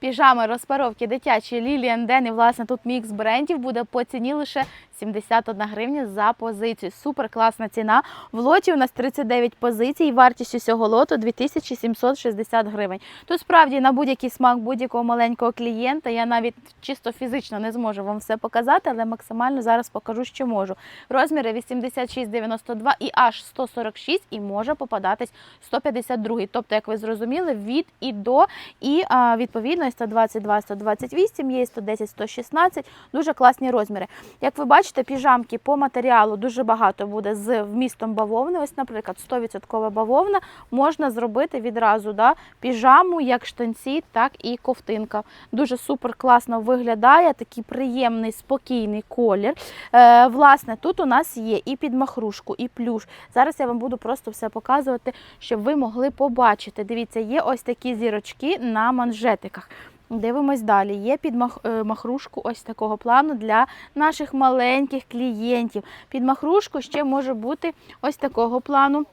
Піжами розпаровки дитячі Ліліан Ден і власне тут мікс брендів буде по ціні лише 71 гривня за позицію. Супер класна ціна. В лоті у нас 39 позицій. Вартість усього лоту 2760 гривень. Тут справді на будь-який смак будь-якого маленького клієнта. Я навіть чисто фізично не зможу вам все показати, але максимально зараз покажу, що можу. Розміри 86,92 і аж 146 і може попадатись 152. Тобто, як ви зрозуміли, від і до, і відповідно 122, 128, є 110, 116. Дуже класні розміри. Як ви бачите, піжамки по матеріалу дуже багато буде з вмістом бавовни. Ось, наприклад, 100% бавовна можна зробити відразу да, піжаму, як штанці, так і ковтинка. Дуже супер класно виглядає, такий приємний, спокійний колір. Е, власне, тут у нас є і під махрушку, і плюш. Зараз я вам буду просто все показувати, щоб ви могли побачити. Дивіться, є ось такі зірочки на манжетиках. Дивимось далі. Є під е, махрушку ось такого плану для наших маленьких клієнтів. Під махрушку ще може бути ось такого плану.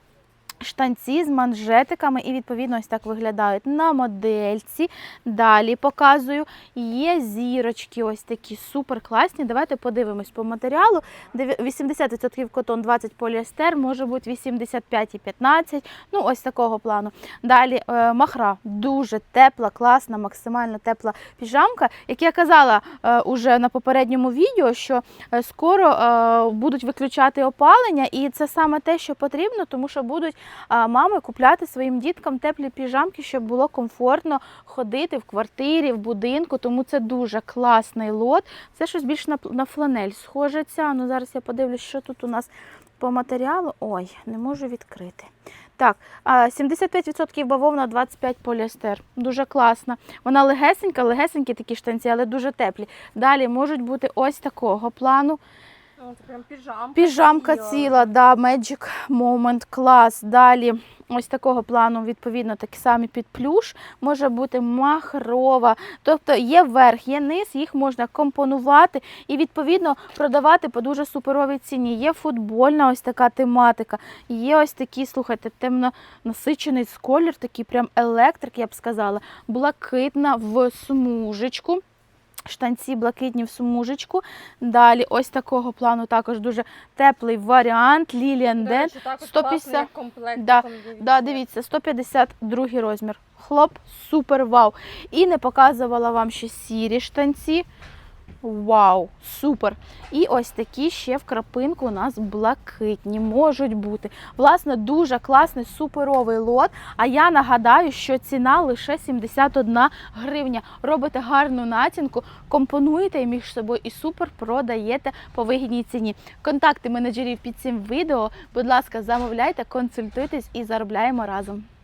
Штанці з манжетиками і відповідно ось так виглядають на модельці. Далі показую. Є зірочки, ось такі супер класні. Давайте подивимось по матеріалу. Дев'я- 80% котон, 20 поліестер, може бути 85 і 15. Ну, ось такого плану. Далі е, махра дуже тепла, класна, максимально тепла піжамка. Як я казала е, уже на попередньому відео, що е, скоро будуть виключати опалення, і це саме те, що потрібно, тому що будуть мами купляти своїм діткам теплі піжамки, щоб було комфортно ходити в квартирі, в будинку. Тому це дуже класний лот. Це щось більш на, фланель схоже. Ну, зараз я подивлюсь, що тут у нас по матеріалу. Ой, не можу відкрити. Так, 75% бавовна, 25 поліестер. Дуже класна. Вона легесенька, легесенькі такі штанці, але дуже теплі. Далі можуть бути ось такого плану. О, це прям піжамка. Піжамка ціла, да, Magic Moment клас. Далі ось такого плану, відповідно, такі самі під плюш. Може бути махрова. Тобто є верх, є низ, їх можна компонувати і відповідно продавати по дуже суперовій ціні. Є футбольна ось така тематика. Є ось такі, слухайте, темно насичений колір, такий прям електрик, я б сказала, блакитна в смужечку. Штанці блакитні в смужечку. Далі ось такого плану також дуже теплий варіант. Також 150. класно, як комплект. Да, дивіться. Да, дивіться, 152 розмір. Хлоп, супер вау. І не показувала вам ще сірі штанці. Вау, супер! І ось такі ще в крапинку у нас блакитні можуть бути. Власне, дуже класний суперовий лот. А я нагадаю, що ціна лише 71 гривня. Робите гарну націнку, компонуєте між собою і супер продаєте по вигідній ціні. Контакти менеджерів під цим відео. Будь ласка, замовляйте, консультуйтесь і заробляємо разом.